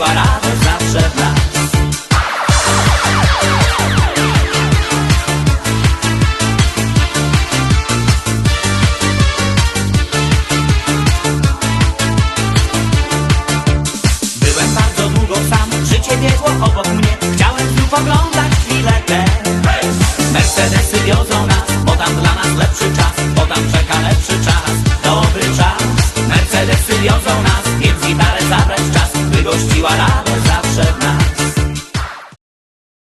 Byłem bardzo długo sam, życie biegło obok mnie. Chciałem znów oglądać chwilę tę. Mercedesy wiozą nas, bo tam dla nas lepszy czas Bo tam czeka lepszy czas, dobry czas. Mercedesy wiozą nas, więc gitarę zabrać czas gościła radość zawsze w nas.